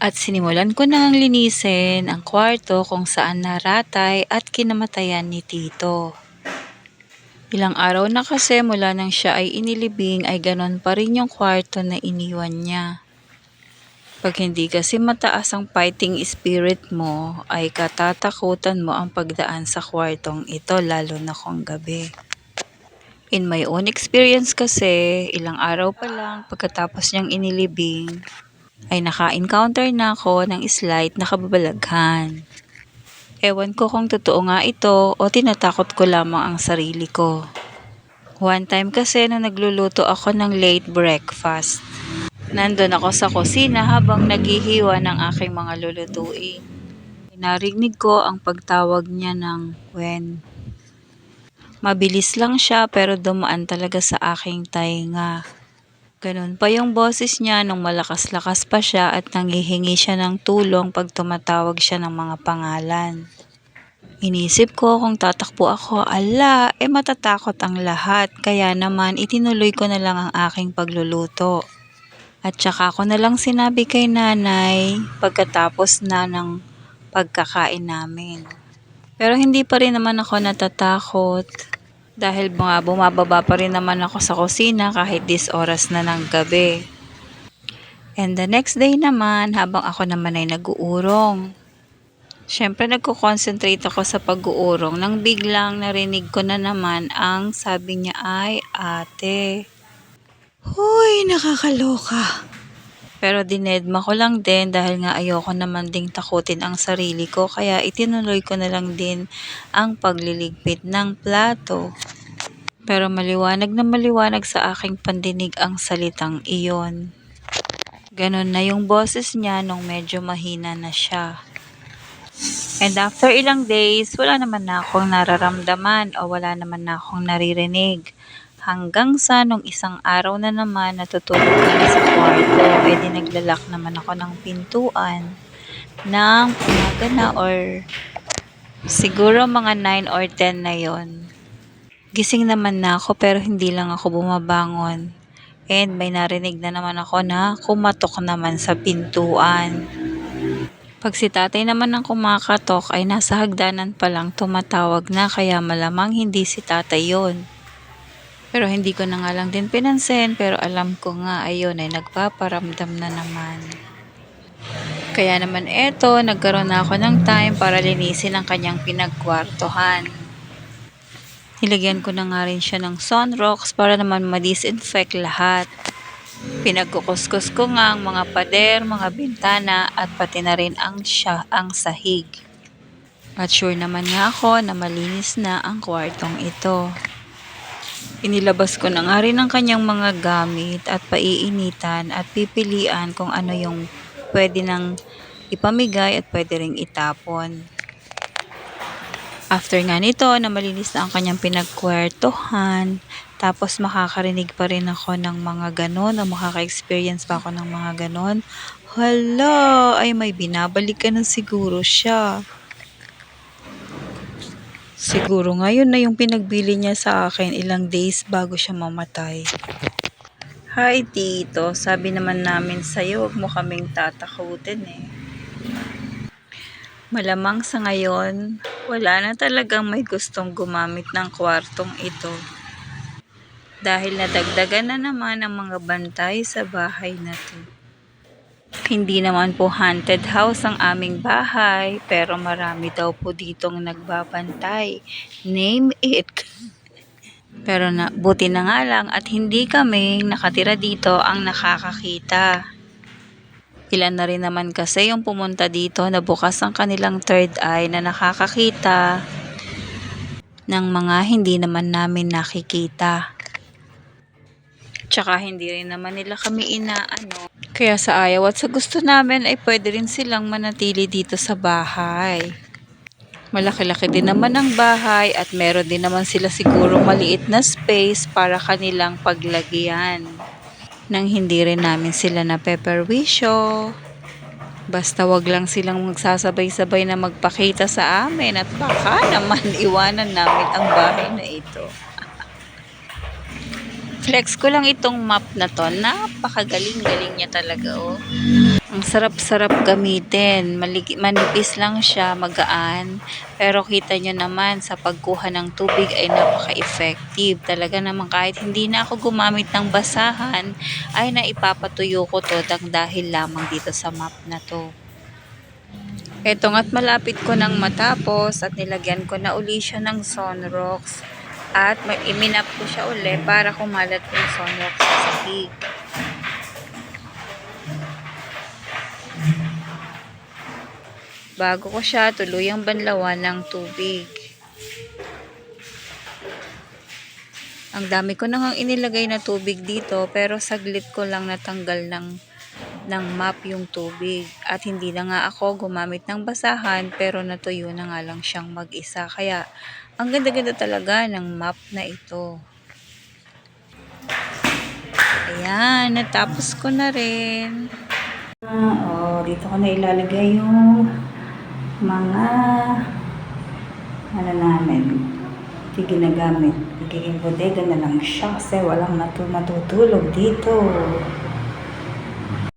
At sinimulan ko nang linisin ang kwarto kung saan naratay at kinamatayan ni Tito. Ilang araw na kasi mula nang siya ay inilibing ay ganon pa rin yung kwarto na iniwan niya. Pag hindi kasi mataas ang fighting spirit mo, ay katatakutan mo ang pagdaan sa kwartong ito lalo na kung gabi. In my own experience kasi, ilang araw pa lang pagkatapos niyang inilibing, ay naka-encounter na ako ng slight na kababalaghan. Ewan ko kung totoo nga ito o tinatakot ko lamang ang sarili ko. One time kasi na nagluluto ako ng late breakfast. Nandun ako sa kusina habang naghihiwa ng aking mga lulutuin. Narinig ko ang pagtawag niya ng Gwen. Mabilis lang siya pero dumaan talaga sa aking tainga. Ganun pa yung boses niya nung malakas-lakas pa siya at nanghihingi siya ng tulong pag tumatawag siya ng mga pangalan. Inisip ko kung tatakbo ako, ala, eh matatakot ang lahat. Kaya naman itinuloy ko na lang ang aking pagluluto. At saka ko na lang sinabi kay nanay pagkatapos na ng pagkakain namin. Pero hindi pa rin naman ako natatakot dahil mga bumababa pa rin naman ako sa kusina kahit dis oras na ng gabi. And the next day naman, habang ako naman ay nag-uurong. Siyempre nagko-concentrate ako sa pag-uurong nang biglang narinig ko na naman ang sabi niya ay ate. Huy, nakakaloka. Pero dinedma ko lang din dahil nga ayoko naman ding takutin ang sarili ko kaya itinuloy ko na lang din ang pagliligpit ng plato. Pero maliwanag na maliwanag sa aking pandinig ang salitang iyon. Ganon na yung boses niya nung medyo mahina na siya. And after ilang days, wala naman na akong nararamdaman o wala naman na akong naririnig. Hanggang sa nung isang araw na naman natutulog kami sa kwarto, eh di naglalak naman ako ng pintuan ng umaga na or siguro mga 9 or 10 na yon. Gising naman na ako pero hindi lang ako bumabangon. And may narinig na naman ako na kumatok naman sa pintuan. Pag si tatay naman ang kumakatok ay nasa hagdanan pa lang tumatawag na kaya malamang hindi si tatay yon. Pero hindi ko na nga lang din pinansin pero alam ko nga ayun ay nagpaparamdam na naman. Kaya naman eto, nagkaroon na ako ng time para linisin ang kanyang pinagkwartohan. Nilagyan ko na nga rin siya ng sunrocks para naman ma-disinfect lahat. Pinagkukuskus ko nga ang mga pader, mga bintana at pati na rin ang, siya, ang sahig. At sure naman nga ako na malinis na ang kwartong ito. Inilabas ko na nga rin ang kanyang mga gamit at paiinitan at pipilian kung ano yung pwede nang ipamigay at pwede ring itapon. After nga nito na malinis na ang kanyang pinagkwertohan, tapos makakarinig pa rin ako ng mga ganon o makaka-experience pa ako ng mga ganon, hala, ay may binabalik ka na siguro siya. Siguro ngayon na yung pinagbili niya sa akin ilang days bago siya mamatay. Hi Tito, sabi naman namin sa'yo huwag mo kaming tatakutin eh. Malamang sa ngayon, wala na talagang may gustong gumamit ng kwartong ito. Dahil nadagdagan na naman ang mga bantay sa bahay na to. Hindi naman po haunted house ang aming bahay, pero marami daw po ditong nagbabantay. Name it. Pero na, buti na nga lang at hindi kami nakatira dito ang nakakakita. Ilan na rin naman kasi yung pumunta dito na bukas ang kanilang third eye na nakakakita ng mga hindi naman namin nakikita. Tsaka hindi rin naman nila kami inaano. Kaya sa ayaw at sa gusto namin ay pwede rin silang manatili dito sa bahay. Malaki-laki din naman ang bahay at meron din naman sila siguro maliit na space para kanilang paglagyan. Nang hindi rin namin sila na peperwisyo. Basta wag lang silang magsasabay-sabay na magpakita sa amin at baka naman iwanan namin ang bahay na ito. Flex ko lang itong map na to. Napakagaling-galing niya talaga, oh. Ang sarap-sarap gamitin. Manipis lang siya, magaan. Pero kita nyo naman sa pagkuha ng tubig ay napaka-effective. Talaga naman kahit hindi na ako gumamit ng basahan, ay naipapatuyo ko to dahil lamang dito sa map na to. Eto nga't malapit ko nang matapos at nilagyan ko na uli siya ng sunrocks. At iminap ko siya uli para kumalat yung sunrocks sa sahig. bago ko siya tuluyang banlawan ng tubig. Ang dami ko nang inilagay na tubig dito pero saglit ko lang natanggal ng ng map yung tubig at hindi na nga ako gumamit ng basahan pero natuyo na nga lang siyang mag-isa kaya ang ganda-ganda talaga ng map na ito. Ayan, natapos ko na rin. Oh, dito ko na ilalagay yung mga ano namin, hindi ginagamit. Nagiging bodega na lang siya kasi walang matu matutulog dito.